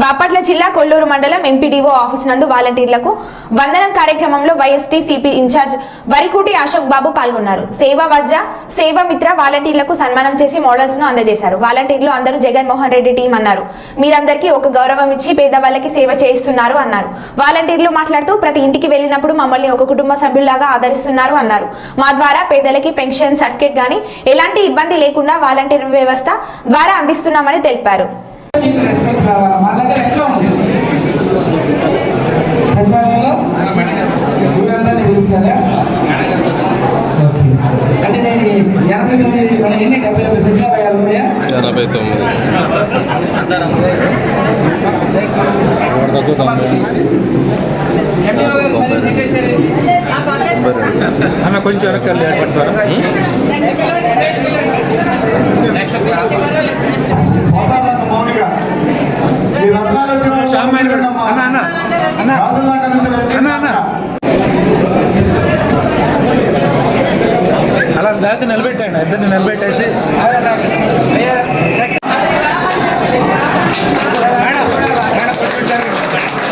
బాపట్ల జిల్లా కొల్లూరు మండలం MPDO office నందు వాలంటీర్లకు వందనం కార్యక్రమంలో YSR CP incharge Varikuti Ashok Babu పాల్గొన్నారు. సేవా వజ్ర సేవా మిత్ర వాలంటీర్లకు సన్మానం చేసి మోడల్స్ను అందజేశారు. వాలంటీర్లు అందరూ జగన్మోహన్ రెడ్డి టీం అన్నారు. మీరందరికీ ఒక గౌరవం ఇచ్చి పేదవాళ్ళకి సేవ చేస్తున్నారు అన్నారు. వాలంటీర్లు మాట్లాడుతూ ప్రతి ఇంటికి వెళ్ళినప్పుడు మమ్మల్ని ఒక కుటుంబ సభ్యులాగా ఆదరిస్తున్నారు అన్నారు. మా ద్వారా పేదలకి పెన్షన్ సర్టిఫికేట్ గానీ ఎలాంటి ఇబ్బంది లేకుండా వాలంటీర్ వ్యవస్థ ద్వారా అందిస్తున్నామని తెలిపారు. Uh, దగ్గర ఎట్లా ఉంది సచివాలయంలో ఊరందరినీ పిలుస్తారా. అంటే నేను ఎనభై తొమ్మిది మన ఎన్ని డెబ్బై సచివాలయాలు ఉన్నాయా ఎనభై తొమ్మిది? అన్న కొంచెం వెనక్కి లేట్ పట్టుకోరా అలా లేకపోతే నిలబెట్టాను ఇద్దరిని నిలబెట్టేసి మేడం మేడం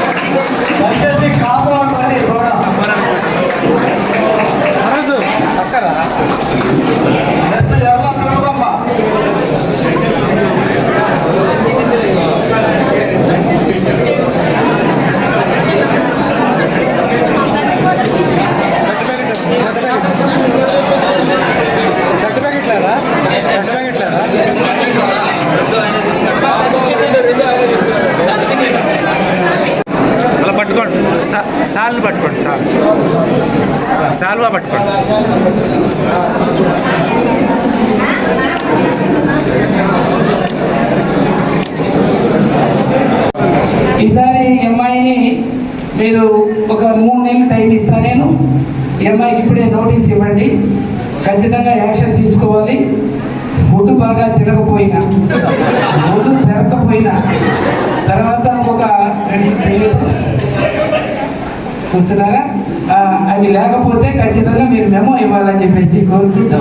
సాల్వ్ పట్టుకోండి సాల్వ్. సాల్వా పట్టుకోండి. ఈసారి ఎంఐని మీరు ఒక మూడు నెలలు టైం ఇస్తా నేను. ఎంఐకి ఇప్పుడే నోటీస్ ఇవ్వండి. ఖచ్చితంగా యాక్షన్ తీసుకోవాలి. ఫుడ్ బాగా తినకపోయినా. ఫుడ్ తినకపోయినా. తర్వాత ఒక రెండు చూస్తున్నారా? అది లేకపోతే ఖచ్చితంగా మీరు మెమో ఇవ్వాలని చెప్పేసి కోరుకుంటూ.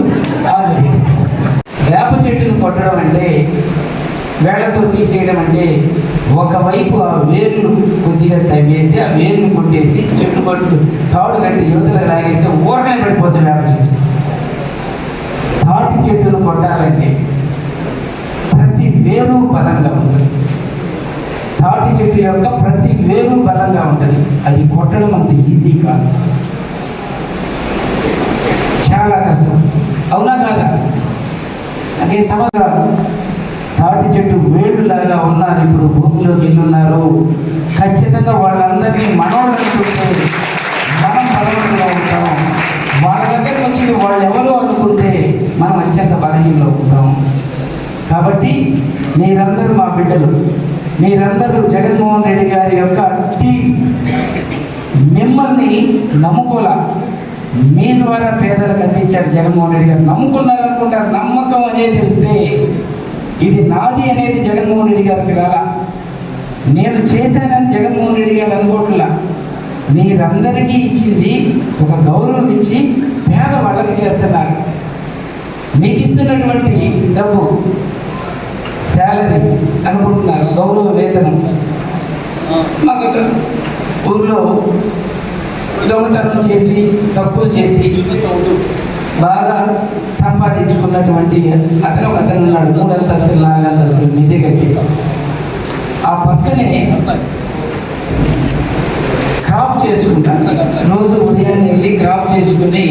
వేప చెట్టును కొట్టడం అంటే వేళ్ళతో తీసేయడం అంటే ఒకవైపు ఆ వేర్లు కొద్దిగా తవ్వేసి ఆ వేర్లు కొట్టేసి చెట్టు కొట్టు తాడు కట్టి యువతలు లాగేస్తే ఊరనే పడిపోతుంది వేప చెట్టు. తాటి చెట్టును కొట్టాలంటే ప్రతి వేరు పదంగా ఉంటుంది. తాటి చెట్టు యొక్క ప్రతి వేరు బలంగా ఉంటుంది. అది కొట్టడం అంత ఈజీ కాదు. చాలా కష్టం. అవునా కాదా? అదే సమస్య తాటి చెట్టు వేడులాగా ఉన్నారు. ఇప్పుడు భూమిలోకి వెళ్ళున్నారు. ఖచ్చితంగా వాళ్ళందరినీ మనోళ్ళని చూస్తే మనం బలవంతుగా ఉంటాం. వాళ్ళ దగ్గర వచ్చి వాళ్ళు ఎవరు అనుకుంటే మనం అత్యంత బలహీనలో ఉంటాం కాబట్టి మీరందరూ మా బిడ్డలు. మీరందరూ జగన్మోహన్ రెడ్డి గారి యొక్క టీం మిమ్మల్ని నమ్ముకోలా. మీ ద్వారా పేదలకు అందించారు జగన్మోహన్ రెడ్డి గారు. నమ్ముకున్నారు అనుకుంటారు నమ్మకం అనేది వస్తే ఇది నాది అనేది జగన్మోహన్ రెడ్డి గారికి రాలా. నేను చేశానని జగన్మోహన్ రెడ్డి గారు అనుకోవట్లా మీరందరికీ ఇచ్చింది ఒక గౌరవం ఇచ్చి పేదవాళ్ళకి చేస్తున్నారు. మీకు ఇస్తున్నటువంటి డబ్బు శాలరీ అనుకుంటున్నారు గౌరవ వేతనం మాకు ఇక్కడ ఊర్లో దొంగతనం చేసి తప్పులు చేసి బాగా సంపాదించుకున్నటువంటి అతను అతను ఉన్నాడు మూడంతస్తులు నాలుగంతస్తులు నాలుగు నిధి కట్టి. ఆ పక్కనే క్రాఫ్ట్ చేసుకుంటాను రోజు ఉదయాన్నే వెళ్ళి క్రాఫ్ట్ చేసుకుని